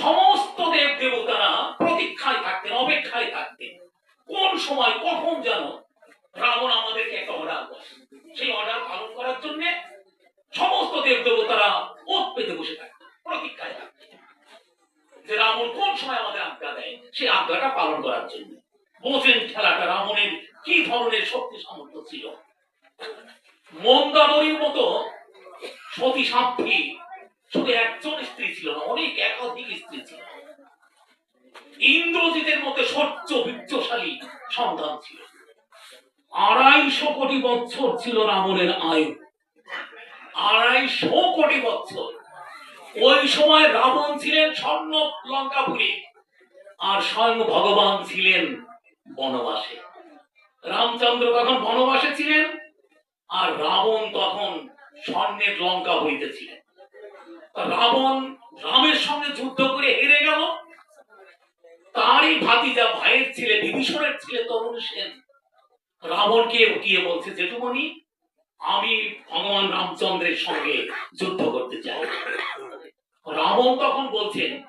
সমস্ত দেব দেবতারা প্রতীক্ষায় থাকতেন, অপেক্ষায় থাকতেন। কোন সময়, কখন যেন রাবণ আমাদেরকে একটা অর্ডার সেই অর্ডার পালন করার জন্য সমস্ত দেব দেবতারা ওত পেতে বসে থাকতেন, প্রতীক্ষায় থাকতেন। যে রাবণ কোন সময় আমাদের আজ্ঞা দেয়, সেই আজ্ঞাটা পালন করার জন্য। বোঝেন খেলাটা রাবণের কি ধরনের শক্তি সামর্থ্য ছিল। মন্দাদরির মতো সতী সাধ্বী শুধু একজন স্ত্রী ছিল না, অনেক একাধিক স্ত্রী ছিল। ইন্দ্রজিতের মধ্যে সহ্য বীর্যশালী সন্তান ছিল। আড়াইশো কোটি বছর ছিল রাবণের আয়ু। আড়াইশো কোটি বছর ওই সময় রাবণ ছিলেন স্বর্ণ লঙ্কাপুরী আর স্বয়ং ভগবান ছিলেন বনবাসে। রামচন্দ্র তখন বনবাসে ছিলেন আর রাবণ তখন স্বর্ণের লঙ্কা হইতেছিলেন রাবণ রামের সঙ্গে যুদ্ধ করে হেরে গেল। তারই ভাতিজা ভাইয়ের ছেলে, বিভীষণের ছেলে তরুণ সেন। রাবণকে গিয়ে বলছে, জেঠুমণি, আমি ভগবান রামচন্দ্রের সঙ্গে যুদ্ধ করতে চাই। রাবণ তখন বলছেন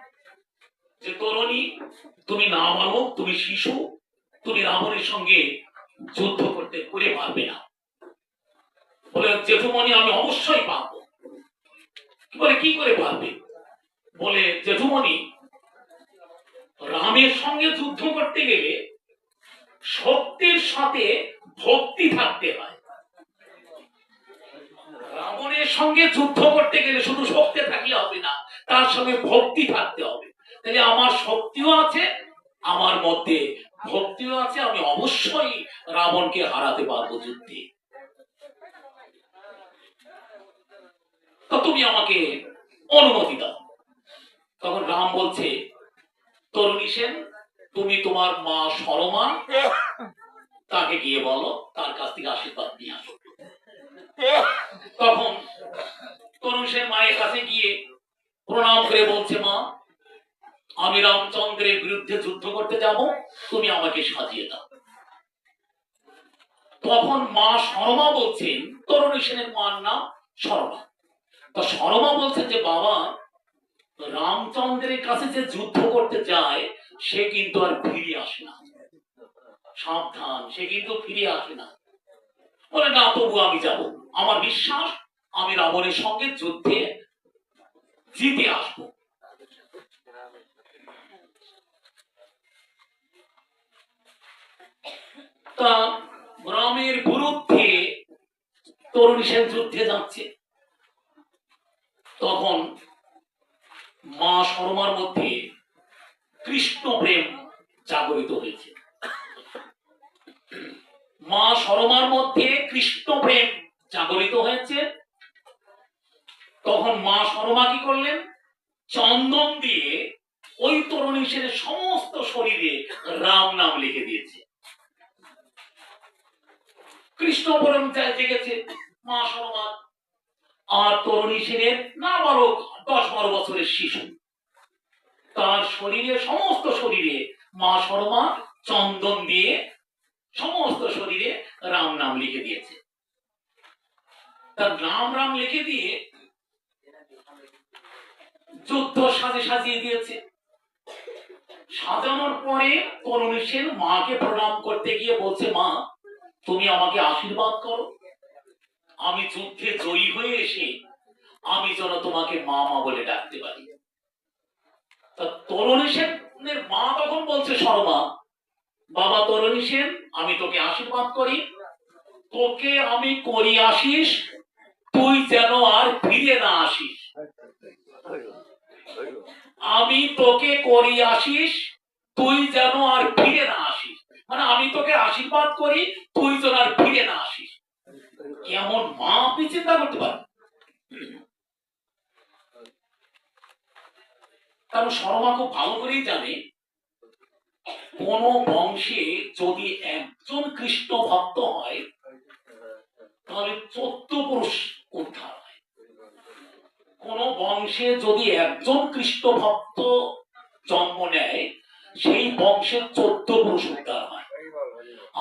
যে, তরুণী, তুমি না মানো, তুমি শিশু, তুমি রাবণের সঙ্গে যুদ্ধ করতে করে পারবে না। বলে, জেঠুমণি, আমি অবশ্যই পারব। বলে, কি করে পারবে? বলে, জেঠুমণি, রামের সঙ্গে যুদ্ধ করতে গেলে শক্তির সাথে ভক্তি থাকতে হয়। রাবণের সঙ্গে যুদ্ধ করতে গেলে শুধু শক্তি থাকলে হবে না, তার সঙ্গে ভক্তি থাকতে হবে। তাহলে আমার শক্তিও আছে, আমার মধ্যে ভক্তিও আছে, আমি অবশ্যই রাবণকে হারাতে পারব যুদ্ধে। তো তুমি আমাকে অনুমতি দাও। তখন রাম বলছে, তরুণী সেন, তুমি তোমার মা সরমা তাকে গিয়ে বলো, তার কাছ থেকে আশীর্বাদ নিয়ে আসো। তখন তরুণ সেন মায়ের কাছে গিয়ে প্রণাম করে বলছে, মা, আমি রামচন্দ্রের বিরুদ্ধে যুদ্ধ করতে যাব, তুমি আমাকে সাজিয়ে দাও। তখন মা শর্মা বলছেন, তরুণী সেনের মার নাম শর্মা তো শর্মা বলছে যে, বাবা রামচন্দ্রের কাছে যে যুদ্ধ করতে যায়, সে কিন্তু আর ফিরে আসে না। সাবধান, সে কিন্তু ফিরে আসে না। বলে, না, তবু আমি যাব। আমার বিশ্বাস, আমি রাবণের সঙ্গে যুদ্ধে জিতে আসব। তা, রামের বিরুদ্ধে তরুণ সেন যুদ্ধে যাচ্ছে। তখন মা শর্মার মধ্যে কৃষ্ণ প্রেম জাগরিত হয়েছে। মা শর্মার মধ্যে কৃষ্ণ প্রেম জাগরিত হয়েছে। তখন মা শর্মা কি করলেন? চন্দন দিয়ে ওই তরুণী সেনের সমস্ত শরীরে রাম নাম লিখে দিয়েছে। কৃষ্ণ পরম জেগেছে মা শর্মা আর তরুণী সেনের না বালক দশ বারো বছরের শিশু। তার শরীরে সমস্ত শরীরে মা শর্মা চন্দন দিয়ে সমস্ত শরীরে রাম নাম লিখে দিয়েছে। তার রাম রাম লিখে দিয়ে যুদ্ধ সাজে সাজিয়ে দিয়েছে। সাজানোর পরে তরুণী সেন মাকে প্রণাম করতে গিয়ে বলছে, মা, তুমি আমাকে আশীর্বাদ করো। আমি যুদ্ধে জয়ী হয়ে এসে আমি যেন তোমাকে মা মা বলে ডাকতে পারি। তরুণী সেনের মা তখন বলছে, শর্মা, বাবা তরুণী সেন, আমি তোকে আশীর্বাদ করি। তোকে আমি করি আসিস, তুই যেন আর ফিরে না আসিস। আমি তোকে করি আসিস, তুই যেন আর ফিরে না আসিস। মানে আমি তোকে আশীর্বাদ করি, তুই যেন আর ফিরে না আসিস। কেমন মা আপনি চিন্তা করতে পারেন কারণ শর্মা খুব ভালো করেই জানে, কোন বংশে যদি একজন কৃষ্ণ ভক্ত হয়, তাহলে চোদ্দ পুরুষ উদ্ধার হয়। কোন বংশে যদি একজন কৃষ্ণ ভক্ত জন্ম নেয়, সেই বংশের চোদ্দ পুরুষ উদ্ধার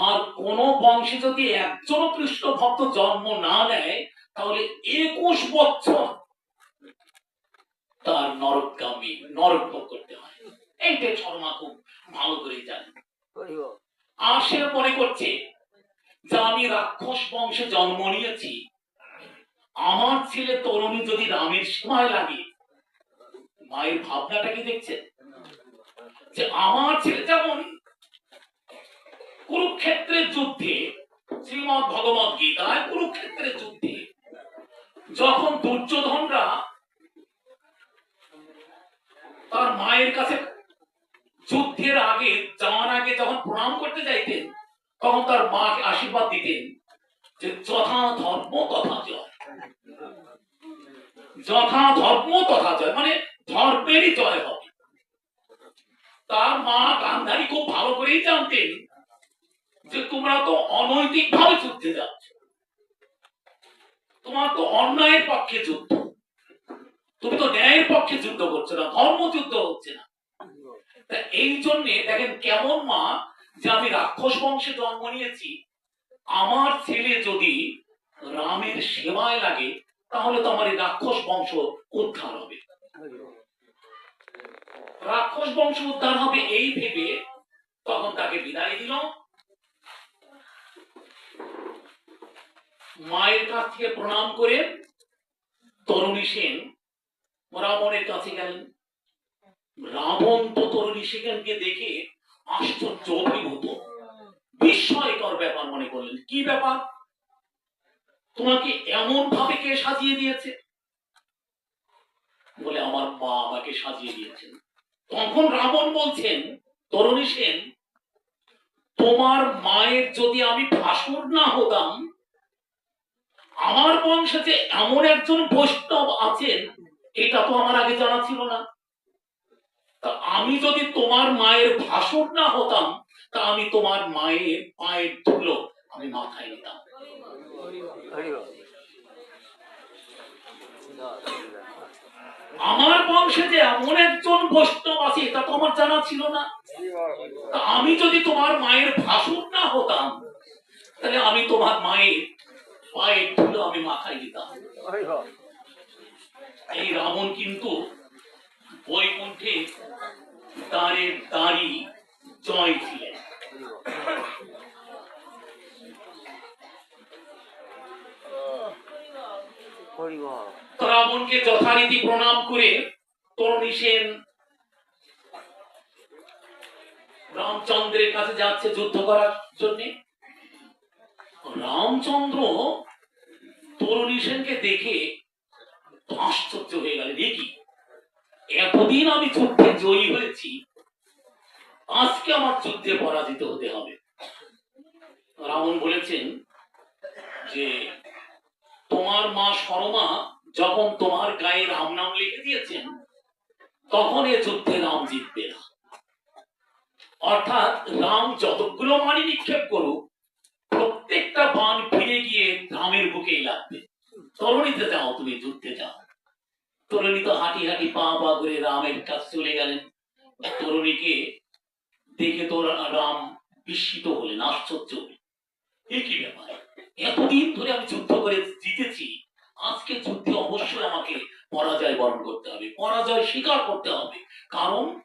আর কোন বংশে যদি একজন কৃষ্ণ ভক্ত জন্ম না নেয়, তাহলে একুশ বছর তার নরকগামী নরক ভোগ করতে হয়। এইটাই শর্মা খুব ভালো করে জানেন। আর সে মনে করছে যে আমি রাক্ষস বংশে জন্ম নিয়েছি। আমার ছেলে তরুণী যদি রামের সীমায় লাগে, মায়ের ভাবনাটা কি দেখছেন? যে আমার ছেলে যেমন কুরুক্ষেত্রের যুদ্ধে, শ্রীমদ ভগবত গীতায় কুরুক্ষেত্রের যুদ্ধে, যখন দুর্যোধনরা তার মায়ের কাছে যুদ্ধের আগে, যাওয়ার আগে যখন প্রণাম করতে যাইতেন, তখন তার মাকে আশীর্বাদ দিতেন যে যথা ধর্ম তথা জয়। যথা ধর্ম তথা জয় মানে ধর্মেরই জয় হবে। তার মা গান্ধারী খুব ভালো করেই জানতেন যে তোমরা তো অনৈতিক ভাবে যুদ্ধে যাচ্ছ। তোমার তো অন্যায়ের পক্ষে যুদ্ধ। তুমি তো ন্যায়ের পক্ষে যুদ্ধ করছ না, ধর্ম যুদ্ধ হচ্ছে না। এই জন্যে দেখেন কেমন মা, যে আমি রাক্ষস বংশে জন্ম নিয়েছি, আমার ছেলে যদি রামের সেবায় লাগে, তাহলে তো আমার এই রাক্ষস বংশ উদ্ধার হবে। রাক্ষস বংশ উদ্ধার হবে এই ভেবে তখন তাকে বিদায় দিল মায়ের কাছ থেকে প্রণাম করে তরুণী সেন রাবণের কাছে গেলেন রাবণ তো তরুণী সেনকে দেখে আশ্চর্য অভিভূত। বিস্ময়কর ব্যাপার মনে করলেন। কি ব্যাপার? তোমাকে এমন ভাবে কে সাজিয়ে দিয়েছে? বলে, আমার মা আমাকে সাজিয়ে দিয়েছেন। তখন রাবণ বলছেন, তরুণী সেন, তোমার মায়ের যদি আমি ভাসুর না হতাম আমার বংশে যে এমন একজন বৈষ্ণব আছেন, এটা তো আমার আগে জানা ছিল না। তা আমি যদি তোমার মায়ের ভাসুর না হতাম, তা আমি তোমার মায়ের পায়ের ধুলো আমি মাথায় নিতাম। আমার বংশে যে এমন একজন বৈষ্ণব আছে, এটা তো আমার জানা ছিল না। আমি যদি তোমার মায়ের ভাসুর না হতাম, তাহলে আমি তোমার মায়ের পায়ের ধুলো আমি মাথায় দিতাম। এই রাবণ কিন্তু বৈকুণ্ঠে দাঁড়ি জয় ছিলেন রাবণকে যথারীতি প্রণাম করে তরুণী সেন রামচন্দ্রের কাছে যাচ্ছে যুদ্ধ করার জন্য। রামচন্দ্র তরুণী দেখে আশ্চর্য হয়ে এতদিন আমি যুদ্ধে জয়ী হয়েছি, আজকে আমার যুদ্ধে পরাজিত হতে হবে। রাবণ বলেছেন যে, তোমার মা শর্মা যখন তোমার গায়ে রাম নাম লিখে দিয়েছেন, তখন এ যুদ্ধে রাম জিতবে না। অর্থাৎ রাম যতগুলো বাণী নিক্ষেপ করুক প্রত্যেকটা বাণ ফিরে গিয়ে রামের বুকেই লাগবে। তরুণীতে যাও, তুমি যুদ্ধে যাও। তরুণী তো হাঁটি হাঁটি পা পা করে রামের কাছে চলে গেলেন। তরুণীকে দেখে তো রাম বিস্মিত হলেন, আশ্চর্য হলেন। এ কি ব্যাপার? এতদিন ধরে আমি যুদ্ধ করে জিতেছি। আজকে যুদ্ধে অবশ্যই আমাকে পরাজয় বরণ করতে হবে। পরাজয় স্বীকার করতে হবে। কারণ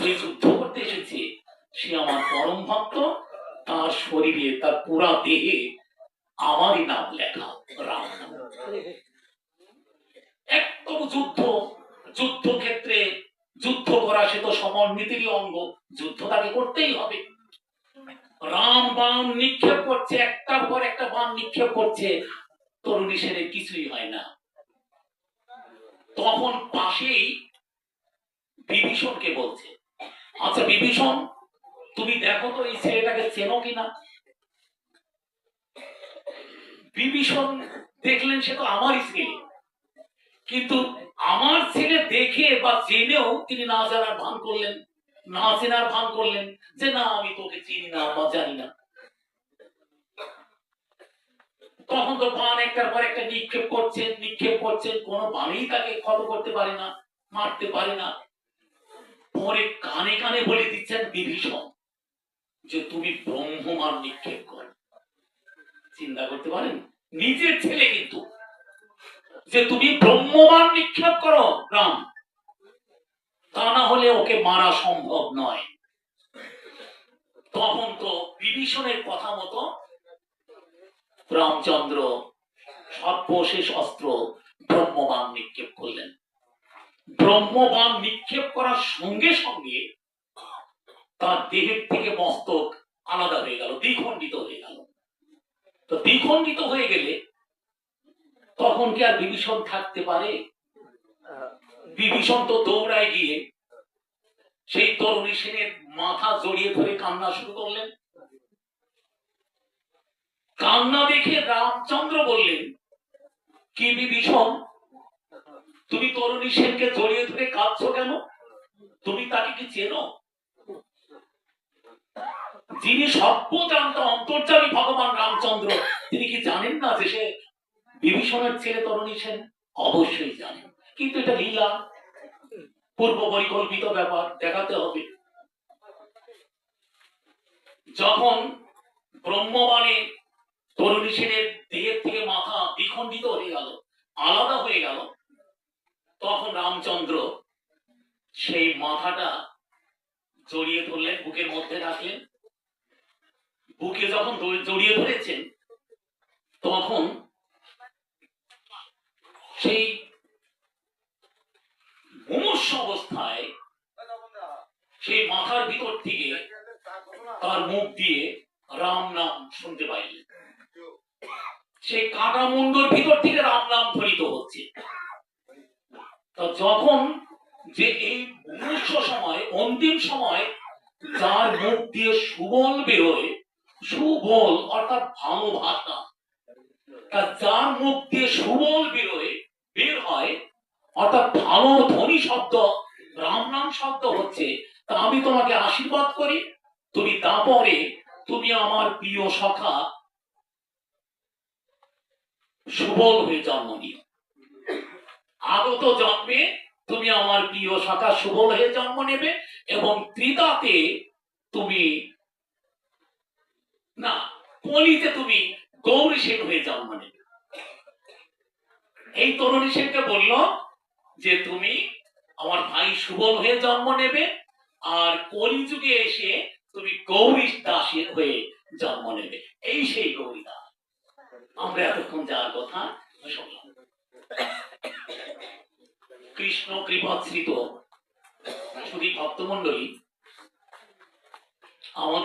যে যুদ্ধ করতে এসেছে, সে আমার পরম ভক্ত। তার শরীরে, তার পুরা দেহে আমারই নাম লেখা, রাম। একদম যুদ্ধ, যুদ্ধক্ষেত্রে যুদ্ধ করা সে তো সমন্বিতেরই অঙ্গ, যুদ্ধ তাকে করতেই হবে রাম বাম নিক্ষেপ করছে, একটার পর একটা বাম নিক্ষেপ করছে, তরুণী সেরে কিছুই হয় না তখন পাশেই বিভীষণকে বলছে আচ্ছা বিভীষণ তুমি দেখো তো এই ছেলেটাকে চেনো কিনা? বিভীষণ দেখলেন সে তো আমারই ছেলে কিন্তু আমার ছেলে দেখে বা জেনেও তিনি না জানার ভান করলেন, না চেনার ভান করলেন যে না, আমি তোকে চিনি না বা জানি না। তখন তো বান একটার পর একটা নিক্ষেপ করছেন নিক্ষেপ করছেন, কোন বানেই তাকে ক্ষত করতে পারে না, মারতে পারে না। পরে কানে কানে বলে দিচ্ছেন বিভীষণ। যে তুমি ব্রহ্মমান নিক্ষেপ কর। চিন্তা করতে পারেন? নিজের ছেলে কিন্তু। যে তুমি ব্রহ্মবান নিক্ষেপ করো, রাম, তা না হলে ওকে মারা সম্ভব নয়। তখন তো বিভীষণের কথা মতো রামচন্দ্র সর্বশেষ অস্ত্র ব্রহ্মবান নিক্ষেপ করলেন। ব্রহ্মবান নিক্ষেপ করার সঙ্গে সঙ্গে তার দেহের থেকে মস্তক আলাদা হয়ে গেল, দ্বিখণ্ডিত হয়ে গেল। তো দ্বিখণ্ডিত হয়ে গেলে তখন কি আর বিভীষণ থাকতে পারে? বিভীষণ তো দৌড়ায় গিয়ে সেই তরুণী সেনের মাথা জড়িয়ে ধরে কান্না শুরু করলেন। কান্না দেখে রামচন্দ্র বললেন, কি বিভীষণ? তুমি তরুণী সেনকে জড়িয়ে ধরে কাঁদছো কেন? তুমি তাকে কি চেনো? যিনি সর্বজান্ত অন্তর্যামী ভগবান রামচন্দ্র, তিনি কি জানেন না যে সে বিভীষণের ছেলে তরুণী সেন? অবশ্যই জানেন। কিন্তু এটা লীলা। পূর্ব পরিকল্পিত ব্যাপার, দেখাতে হবে। যখন ব্রহ্মবাণে তরুণী সেনের দেহের থেকে মাথা দ্বিখণ্ডিত হয়ে গেল, আলাদা হয়ে গেল, তখন রামচন্দ্র সেই মাথাটা জড়িয়ে ধরলেন, বুকের মধ্যে রাখলেন বুকে যখন জড়িয়ে ধরেছেন, তখন সেই মুমূর্ষ অবস্থায় সেই মাথার ভিতর থেকে তার মুখ দিয়ে রাম নাম শুনতে পাইলেন। সেই কাটা মুন্ডর ভিতর থেকে রাম নাম ধ্বনিত হচ্ছে। তা যখন যে এই মুমূর্ষ সময়, অন্তিম সময় যার মুখ দিয়ে সুবল বেরোয় সুবল, অর্থাৎ ভালোবাসা তা যার মুখ দিয়ে সুবল বেরোয় বের হয়, অর্থাৎ ভালো ধ্বনি শব্দ, রাম নাম শব্দ হচ্ছে, তা আমি তোমাকে আশীর্বাদ করি। তুমি তারপরে তুমি আমার প্রিয় সখা সুবল হয়ে জন্ম নিও। আগত জন্মে তুমি আমার প্রিয় সখা সুবল হয়ে জন্ম নেবে এবং ত্রিতাতে তুমি না, কলিতে তুমি গৌরী সেন হয়ে জন্ম নেবে এই তরুণী সেনকে বলল যে, তুমি আমার ভাই সুবল হয়ে জন্ম নেবে আর কলিযুগে এসে তুমি গৌরী দাসের হয়ে জন্ম নেবে। এই সেই গৌরী দাস। আমরা এতক্ষণ যার কথা শুনলাম। কৃষ্ণ কৃপাশ্রিত শুধু ভক্তমন্ডলী আমাদের